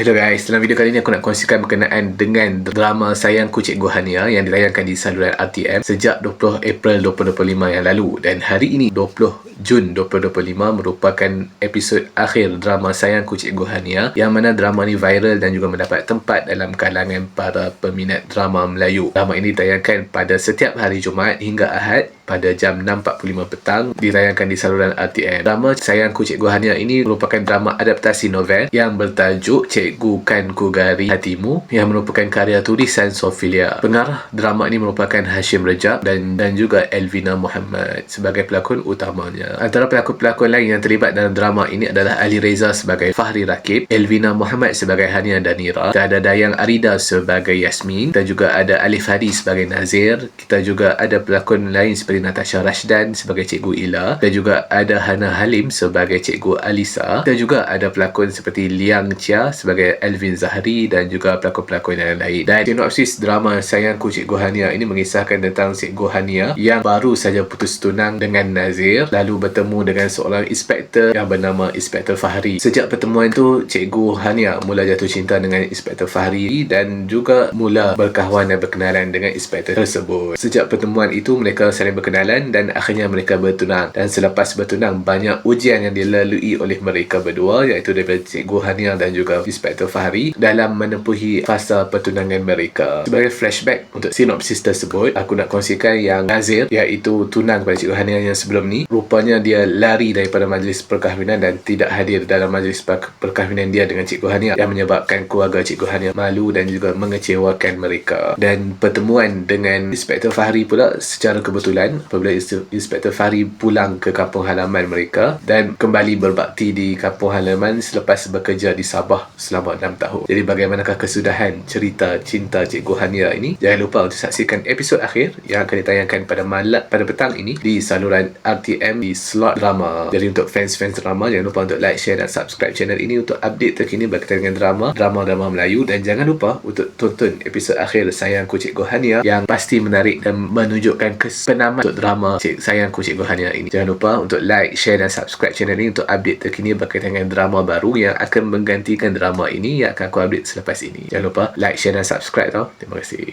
Hello guys, dalam video kali ni aku nak kongsikan berkenaan dengan drama Sayangku Cikgu Hania yang ditayangkan di saluran RTM sejak 20 April 2025 yang lalu. Dan hari ini 20 Jun 2025 merupakan episod akhir drama Sayangku Cikgu Hania yang mana drama ni viral dan juga mendapat tempat dalam kalangan para peminat drama Melayu. Drama ini ditayangkan pada setiap hari Jumaat hingga Ahad pada jam 6.45 petang ditayangkan di saluran RTM. Drama Sayangku Cikgu Hania ini merupakan drama adaptasi novel yang bertajuk Cikgu Kan Ku Gari Hatimu yang merupakan karya tulisan Sofilia. Pengarah drama ini merupakan Hashim Rejab dan dan juga Elvina Muhammad sebagai pelakon utamanya. Antara pelakon-pelakon lain yang terlibat dalam drama ini adalah Ali Reza sebagai Fahri Rakib, Elvina Muhammad sebagai Hania Danira, kita ada Dayang Arida sebagai Yasmin dan juga ada Alif Hadi sebagai Nazir. Kita juga ada pelakon lain seperti Natasha Rashdan sebagai Cikgu Ila dan juga ada Hana Halim sebagai Cikgu Alisa dan juga ada pelakon seperti Liang Chia sebagai Elvin Zahri dan juga pelakon-pelakon yang lain dan sinopsis drama Sayangku Cikgu Hania ini mengisahkan tentang Cikgu Hania yang baru saja putus tunang dengan Nazir lalu bertemu dengan seorang inspektor yang bernama Inspektor Fahri. Sejak pertemuan itu Cikgu Hania mula jatuh cinta dengan Inspektor Fahri dan juga mula berkawan dan berkenalan dengan inspektor tersebut. Sejak pertemuan itu mereka saling berkenalan dan akhirnya mereka bertunang. Dan selepas bertunang banyak ujian yang dilalui oleh mereka berdua iaitu daripada Cikgu Hania dan juga Inspektor Fahri dalam menempuhi fasa pertunangan mereka. Sebagai flashback untuk sinopsis tersebut aku nak kongsikan yang Nazir iaitu tunang kepada Cikgu Hania yang sebelum ni rupanya dia lari daripada majlis perkahwinan dan tidak hadir dalam majlis perkahwinan dia dengan Cikgu Hania yang menyebabkan keluarga Cikgu Hania malu dan juga mengecewakan mereka dan pertemuan dengan Inspektor Fahri pula secara kebetulan apabila Inspektor Fahri pulang ke kampung halaman mereka dan kembali berbakti di kampung halaman selepas bekerja di Sabah selama 6 tahun. Jadi bagaimanakah kesudahan cerita cinta Cikgu Hania ini? Jangan lupa untuk saksikan episod akhir yang akan ditayangkan pada malam pada petang ini di saluran RTM di slot drama. Jadi untuk fans-fans drama jangan lupa untuk like, share dan subscribe channel ini untuk update terkini berkaitan dengan drama, drama-drama Melayu dan jangan lupa untuk tonton episod akhir Sayangku Cikgu Hania yang pasti menarik dan menunjukkan kesenaman untuk drama Cik Sayangku Cikgu Hania ini. Jangan lupa untuk like, share dan subscribe channel ini untuk update terkini berkaitan dengan drama baru yang akan menggantikan drama ini yang akan aku update selepas ini. Jangan lupa like, share dan subscribe tau. Terima kasih.